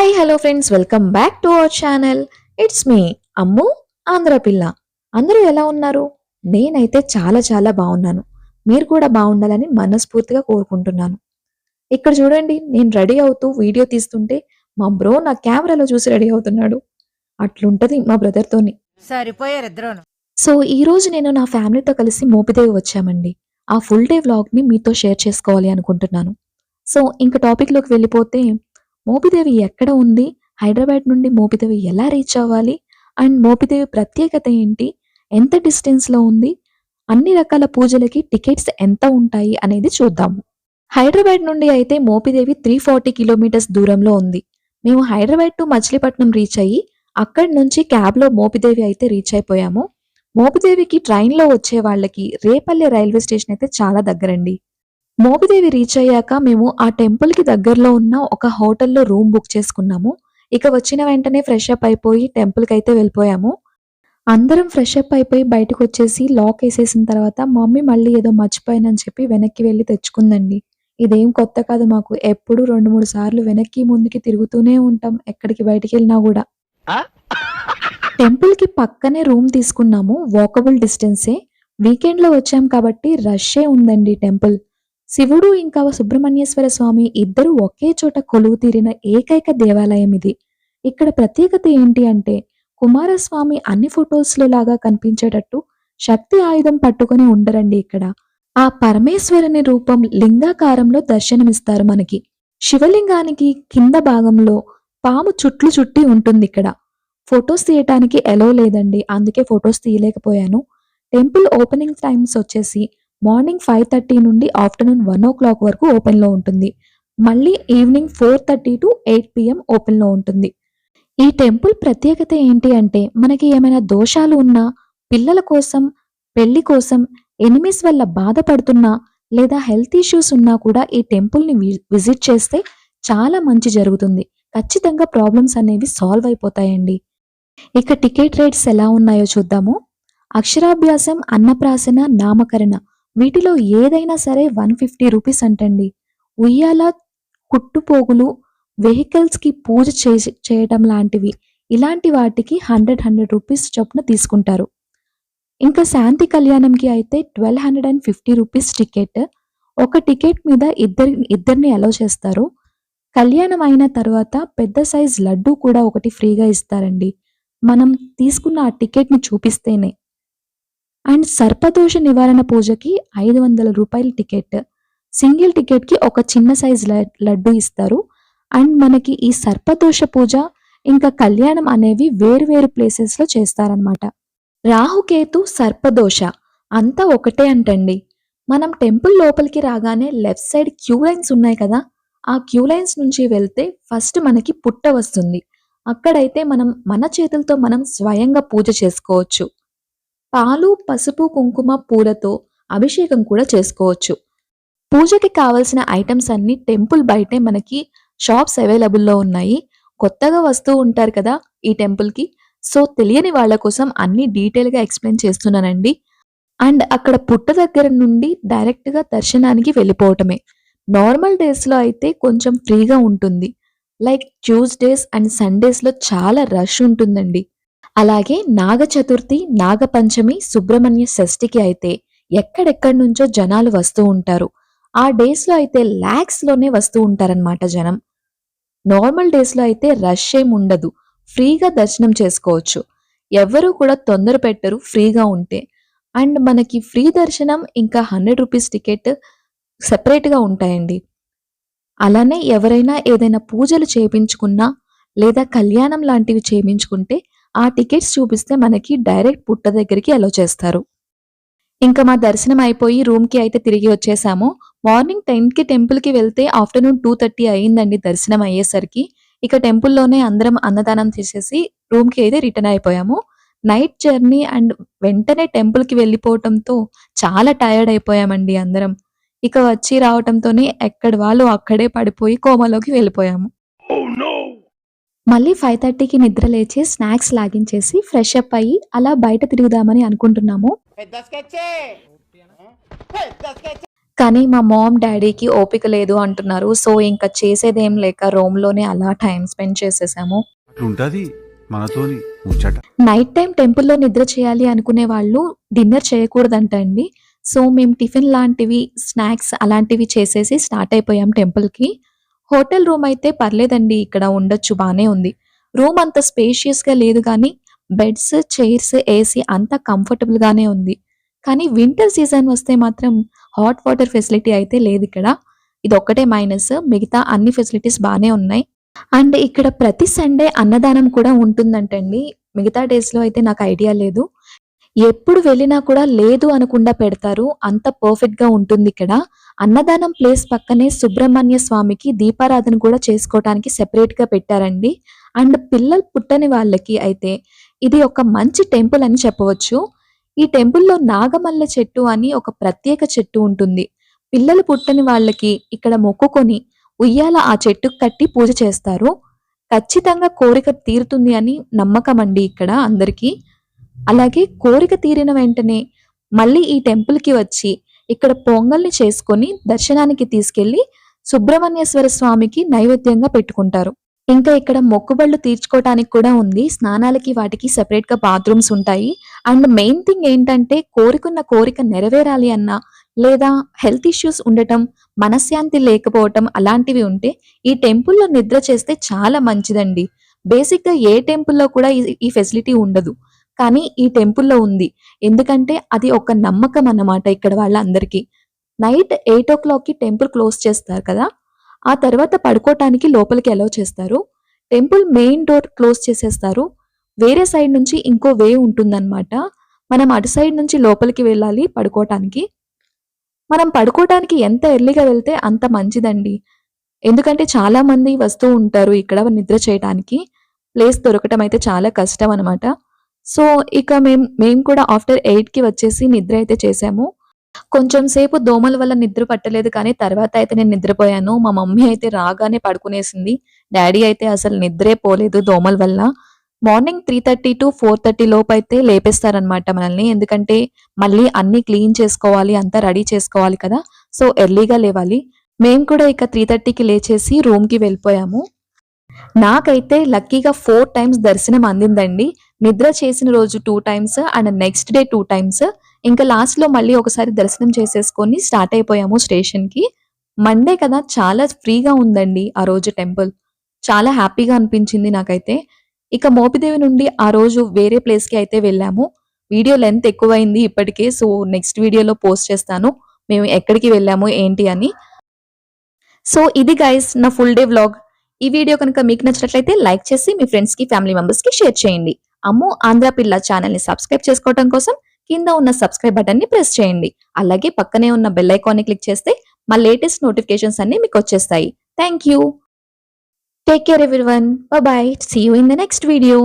Hi hello friends welcome back to our channel it's me Ammu Andhra పిల్ల అందరూ ఎలా ఉన్నారు? నేనైతే చాలా చాలా బాగున్నాను. మీరు కూడా బాగుండాలని మనస్ఫూర్తిగా కోరుకుంటున్నాను. ఇక్కడ చూడండి నేను రెడీ అవుతూ వీడియో తీస్తుంటే మా బ్రో నా కెమెరాలో చూసి రెడీ అవుతున్నాడు. అట్లుంటది మా బ్రదర్తోని సరిపోయారు ఇద్దరును. సో ఈ రోజు నేను నా ఫ్యామిలీతో కలిసి మోపిదేవి వచ్చామండి. ఆ ఫుల్ డే వ్లాగ్ని మీతో షేర్ చేసుకోవాలి అనుకుంటున్నాను. సో ఇంకా టాపిక్లోకి వెళ్ళిపోతే మోపిదేవి ఎక్కడ ఉంది? హైదరాబాద్ నుండి మోపిదేవి ఎలా రీచ్ అవ్వాలి? అండ్ మోపిదేవి ప్రత్యేకత ఏంటి? ఎంత డిస్టెన్స్లో ఉంది? అన్ని రకాల పూజలకి టికెట్స్ ఎంత ఉంటాయి అనేది చూద్దాము. హైదరాబాద్ నుండి అయితే మోపిదేవి త్రీ ఫార్టీ కిలోమీటర్స్ దూరంలో ఉంది. మేము హైదరాబాద్ టు మచిలీపట్నం రీచ్ అయ్యి అక్కడి నుంచి క్యాబ్లో మోపిదేవి అయితే రీచ్ అయిపోయాము. మోపిదేవికి ట్రైన్లో వచ్చే వాళ్ళకి రేపల్లె రైల్వే స్టేషన్ అయితే చాలా దగ్గరండి. మోపిదేవి రీచ్ అయ్యాక మేము ఆ టెంపుల్కి దగ్గరలో ఉన్న ఒక హోటల్లో రూమ్ బుక్ చేసుకున్నాము. ఇక వచ్చిన వెంటనే ఫ్రెష్ అప్ అయిపోయి టెంపుల్కి అయితే వెళ్ళిపోయాము. అందరం ఫ్రెష్ అప్ అయిపోయి బయటకు వచ్చేసి లాక్ వేసేసిన తర్వాత మమ్మీ మళ్ళీ ఏదో మర్చిపోయానని చెప్పి వెనక్కి వెళ్ళి తెచ్చుకుందండి. ఇదేం కొత్త కాదు మాకు. ఎప్పుడు రెండు మూడు సార్లు వెనక్కి ముందుకి తిరుగుతూనే ఉంటాం. ఎక్కడికి బయటికి వెళ్ళినా కూడా. టెంపుల్కి పక్కనే రూమ్ తీసుకున్నాము. వాకబుల్ డిస్టెన్సే వీకెండ్లో వచ్చాం కాబట్టి రష్ే ఉందండి టెంపుల్ శివుడు ఇంకా సుబ్రహ్మణ్యేశ్వర స్వామి ఇద్దరు ఒకే చోట కొలువు తీరిన ఏకైక దేవాలయం ఇది. ఇక్కడ ప్రత్యేకత ఏంటి అంటే కుమారస్వామి అన్ని ఫొటోస్లో లాగా కనిపించేటట్టు శక్తి ఆయుధం పట్టుకొని ఉండరండి ఇక్కడ. ఆ పరమేశ్వరుని రూపం లింగాకారంలో దర్శనమిస్తారు మనకి. శివలింగానికి కింద భాగంలో పాము చుట్లు చుట్టి ఉంటుంది ఇక్కడ. ఫొటోస్ తీయటానికి ఎలో లేదండి అందుకే ఫొటోస్ తీయలేకపోయాను. టెంపుల్ ఓపెనింగ్ టైమ్స్ వచ్చేసి మార్నింగ్ ఫైవ్ థర్టీ నుండి ఆఫ్టర్నూన్ వన్ ఓ క్లాక్ వరకు ఓపెన్లో ఉంటుంది. మళ్ళీ evening four thirty to eight PM ఓపెన్లో ఉంటుంది. ఈ టెంపుల్ ప్రత్యేకత ఏంటి అంటే మనకి ఏమైనా దోషాలు ఉన్నా పిల్లల కోసం పెళ్ళి కోసం ఎనిమిస్ వల్ల బాధపడుతున్నా లేదా హెల్త్ ఇష్యూస్ ఉన్నా కూడా ఈ టెంపుల్ని విజిట్ చేస్తే చాలా మంచి జరుగుతుంది. ఖచ్చితంగా ప్రాబ్లమ్స్ అనేవి సాల్వ్ అయిపోతాయండి. ఇక టికెట్ రేట్స్ ఎలా ఉన్నాయో చూద్దాము. అక్షరాభ్యాసం అన్నప్రాసన నామకరణ వీటిలో ఏదైనా సరే వన్ ఫిఫ్టీ రూపీస్ అంటండి. ఉయ్యాల కుట్టుపోగులు వెహికల్స్కి పూజ చే చేయటం లాంటివి. ఇలాంటి వాటికి హండ్రెడ్ హండ్రెడ్ రూపీస్ చొప్పున తీసుకుంటారు. ఇంకా శాంతి కళ్యాణంకి అయితే twelve hundred and fifty rupees ticket. ఒక టికెట్ మీద ఇద్దరి ఇద్దరిని అలౌ చేస్తారు. కళ్యాణం అయిన తర్వాత పెద్ద సైజ్ లడ్డు కూడా ఒకటి ఫ్రీగా ఇస్తారండి. మనం తీసుకున్న ఆ టికెట్ని చూపిస్తేనే. అండ్ సర్పదోష నివారణ పూజకి ఐదు వందల రూపాయల టికెట్. సింగిల్ టికెట్కి ఒక చిన్న సైజ్ లడ్డు ఇస్తారు. అండ్ మనకి ఈ సర్పదోష పూజ ఇంకా కళ్యాణం అనేవి వేరు వేరు ప్లేసెస్లో చేస్తారనమాట రాహుకేతు సర్పదోష. అంతా ఒకటే అంటండి. మనం టెంపుల్ లోపలికి రాగానే లెఫ్ట్ సైడ్ క్యూ లైన్స్ ఉన్నాయి కదా ఆ క్యూ లైన్స్ నుంచి వెళ్తే ఫస్ట్ మనకి పుట్ట వస్తుంది. అక్కడైతే మనం మన చేతులతో మనం స్వయంగా పూజ చేసుకోవచ్చు. పాలు పసుపు కుంకుమ పూలతో అభిషేకం కూడా చేసుకోవచ్చు. పూజకి కావలసిన ఐటమ్స్ అన్ని టెంపుల్ బయటే మనకి షాప్స్ అవైలబుల్లో ఉన్నాయి. కొత్తగా వస్తూ ఉంటారు కదా ఈ టెంపుల్కి. సో తెలియని వాళ్ళ కోసం అన్ని డీటెయిల్గా ఎక్స్ప్లెయిన్ చేస్తున్నానండి. అండ్ అక్కడ పుట్ట దగ్గర నుండి డైరెక్ట్గా దర్శనానికి వెళ్ళిపోవటమే. నార్మల్ డేస్లో అయితే కొంచెం ఫ్రీగా ఉంటుంది. లైక్ ట్యూస్డేస్ అండ్ సండేస్లో చాలా రష్ ఉంటుందండి. అలాగే నాగ చతుర్థి నాగపంచమి సుబ్రహ్మణ్య షష్ఠికి అయితే ఎక్కడెక్కడి నుంచో జనాలు వస్తూ ఉంటారు. ఆ డేస్లో అయితే ల్యాక్స్లోనే వస్తూ ఉంటారనమాట జనం. నార్మల్ డేస్లో అయితే రష్ ఏం ఉండదు. ఫ్రీగా దర్శనం చేసుకోవచ్చు. ఎవ్వరూ కూడా తొందర పెట్టరు ఫ్రీగా ఉంటే. అండ్ మనకి ఫ్రీ దర్శనం ఇంకా హండ్రెడ్ రూపీస్ టికెట్ సెపరేట్గా ఉంటాయండి. అలానే ఎవరైనా ఏదైనా పూజలు చేయించుకున్నా లేదా కళ్యాణం లాంటివి చేయించుకుంటే ఆ టికెట్స్ చూపిస్తే మనకి డైరెక్ట్ పుట్ట దగ్గరికి అలో చేస్తారు. ఇంకా మా దర్శనం అయిపోయి రూమ్కి అయితే తిరిగి వచ్చేసాము. మార్నింగ్ టెన్కి టెంపుల్కి వెళ్తే ఆఫ్టర్నూన్ టూ థర్టీ అయ్యిందండి దర్శనం అయ్యేసరికి. ఇక టెంపుల్లోనే అందరం అన్నదానం చేసేసి రూమ్కి అయితే రిటర్న్ అయిపోయాము. నైట్ జర్నీ అండ్ వెంటనే టెంపుల్కి వెళ్ళిపోవటంతో చాలా టయర్డ్ అయిపోయామండి అందరం. ఇక వచ్చి రావటంతోనే ఎక్కడ వాళ్ళు అక్కడే పడిపోయి కోమలోకి వెళ్ళిపోయాము. Oh, మళ్ళీ ఫైవ్ థర్టీకి నిద్ర లేచి స్నాక్స్ లాగించేసి ఫ్రెష్ అప్ అయ్యి అలా బయట తిరుగుదామని అనుకుంటున్నాము. కానీ మా మామ్ డాడీకి ఓపిక లేదు అంటున్నారు. సో ఇంకా చేసేదేం లేక రోమ్లోనే అలా టైం స్పెండ్ చేసేసాము. నైట్ టైం టెంపుల్లో నిద్ర చేయాలి అనుకునే వాళ్ళు డిన్నర్ చేయకూడదంట అండి. సో మేము టిఫిన్ లాంటివి స్నాక్స్ అలాంటివి చేసేసి స్టార్ట్ అయిపోయాం టెంపుల్కి హోటల్ రూమ్ అయితే పర్లేదండి ఇక్కడ ఉండొచ్చు బానే ఉంది. రూమ్ అంత స్పేషియస్గా లేదు కానీ బెడ్స్ చైర్స్ ఏసీ అంతా కంఫర్టబుల్ గానే ఉంది. కానీ వింటర్ సీజన్ వస్తే మాత్రం హాట్ వాటర్ ఫెసిలిటీ అయితే లేదు ఇక్కడ. ఇది ఒక్కటే మైనస్ మిగతా అన్ని ఫెసిలిటీస్ బానే ఉన్నాయి. అండ్ ఇక్కడ ప్రతి సండే అన్నదానం కూడా ఉంటుందంటండి. మిగతా డేస్లో అయితే నాకు ఐడియా లేదు. ఎప్పుడు వెళ్ళినా కూడా లేదు అనకుండా పెడతారు. అంత పర్ఫెక్ట్గా ఉంటుంది ఇక్కడ. అన్నదానం ప్లేస్ పక్కనే సుబ్రహ్మణ్య స్వామికి దీపారాధన కూడా చేసుకోవటానికి సెపరేట్గా పెట్టారండి. అండ్ పిల్లలు పుట్టని వాళ్ళకి అయితే ఇది ఒక మంచి టెంపుల్ అని చెప్పవచ్చు. ఈ టెంపుల్లో నాగమల్ల చెట్టు అని ఒక ప్రత్యేక చెట్టు ఉంటుంది. పిల్లలు పుట్టని వాళ్ళకి ఇక్కడ మొక్కుకొని ఉయ్యాల ఆ చెట్టుకు కట్టి పూజ చేస్తారు. ఖచ్చితంగా కోరిక తీరుతుంది అని నమ్మకం అండి ఇక్కడ అందరికీ. అలాగే కోరిక తీరిన వెంటనే మళ్ళీ ఈ టెంపుల్కి వచ్చి ఇక్కడ పొంగల్ని చేసుకొని దర్శనానికి తీసుకెళ్ళి సుబ్రహ్మణ్యేశ్వర స్వామికి నైవేద్యంగా పెట్టుకుంటారు. ఇంకా ఇక్కడ మొక్కుబళ్ళు తీర్చుకోవటానికి కూడా ఉంది. స్నానాలకి వాటికి సెపరేట్గా బాత్రూమ్స్ ఉంటాయి. అండ్ మెయిన్ థింగ్ ఏంటంటే కోరికున్న కోరిక నెరవేరాలి అన్నా లేదా హెల్త్ ఇష్యూస్ ఉండటం మనశ్శాంతి లేకపోవటం అలాంటివి ఉంటే ఈ టెంపుల్లో నిద్ర చేస్తే చాలా మంచిదండి. బేసిక్గా ఏ టెంపుల్లో కూడా ఈ ఫెసిలిటీ ఉండదు. కానీ ఈ టెంపుల్లో ఉంది. ఎందుకంటే అది ఒక నమ్మకం అన్నమాట ఇక్కడ వాళ్ళందరికీ. నైట్ ఎయిట్ ఓ క్లాక్కి టెంపుల్ క్లోజ్ చేస్తారు కదా? ఆ తర్వాత పడుకోవటానికి లోపలికి అలౌ చేస్తారు. టెంపుల్ మెయిన్ డోర్ క్లోజ్ చేసేస్తారు. వేరే సైడ్ నుంచి ఇంకో వే ఉంటుందన్నమాట. మనం అటు సైడ్ నుంచి లోపలికి వెళ్ళాలి పడుకోవటానికి మనం పడుకోవటానికి ఎంత ఎర్లీగా వెళ్తే అంత మంచిదండి. ఎందుకంటే చాలా మంది వస్తూ ఉంటారు ఇక్కడ నిద్ర చేయటానికి. ప్లేస్ దొరకటం అయితే చాలా కష్టం అనమాట సో ఇక మేం మేము కూడా ఆఫ్టర్ ఎయిట్కి వచ్చేసి నిద్ర అయితే చేసాము. కొంచెం సేపు దోమల వల్ల నిద్ర పట్టలేదు కానీ తర్వాత అయితే నేను నిద్రపోయాను. మా మమ్మీ అయితే రాగానే పడుకునేసింది. డాడీ అయితే అసలు నిద్రే పోలేదు దోమల వల్ల. Morning three thirty to four thirty లోపు అయితే లేపేస్తారనమాట మనల్ని. ఎందుకంటే మళ్ళీ అన్ని క్లీన్ చేసుకోవాలి అంతా రెడీ చేసుకోవాలి కదా. సో ఎర్లీగా లేవాలి. మేము కూడా ఇక త్రీ థర్టీకి లేచేసి రూమ్కి వెళ్ళిపోయాము. నాకైతే లక్కీగా ఫోర్ టైమ్స్ దర్శనం అందిందండి. నిద్ర చేసిన రోజు two times and next day two times ఇంకా లాస్ట్లో మళ్ళీ ఒకసారి దర్శనం చేసేసుకొని స్టార్ట్ అయిపోయాము స్టేషన్కి. మండే కదా చాలా ఫ్రీగా ఉందండి ఆ రోజు టెంపుల్ చాలా హ్యాపీగా అనిపించింది నాకైతే. ఇక మోపిదేవి నుండి ఆ రోజు వేరే ప్లేస్కి అయితే వెళ్ళాము. వీడియో లెంత్ ఎక్కువైంది ఇప్పటికే సో నెక్స్ట్ వీడియోలో పోస్ట్ చేస్తాను. మేము ఎక్కడికి వెళ్ళాము ఏంటి అని. సో ఇది గైస్ నా ఫుల్ డే వ్లాగ్ ఈ వీడియో కనుక మీకు నచ్చినట్లయితే లైక్ చేసి మీ ఫ్రెండ్స్కి ఫ్యామిలీ మెంబర్స్కి షేర్ చేయండి. అమ్ము ఆంధ్ర పిల్ల ఛానల్ని సబ్స్క్రైబ్ చేసుకోవడం కోసం కింద ఉన్న సబ్స్క్రైబ్ బటన్ని ప్రెస్ చేయండి. అలాగే పక్కనే ఉన్న బెల్ ఐకాన్ని క్లిక్ చేస్తే మా లేటెస్ట్ నోటిఫికేషన్స్ అన్ని మీకు వచ్చేస్తాయి. Thank you. Take care everyone. Bye see you in the next video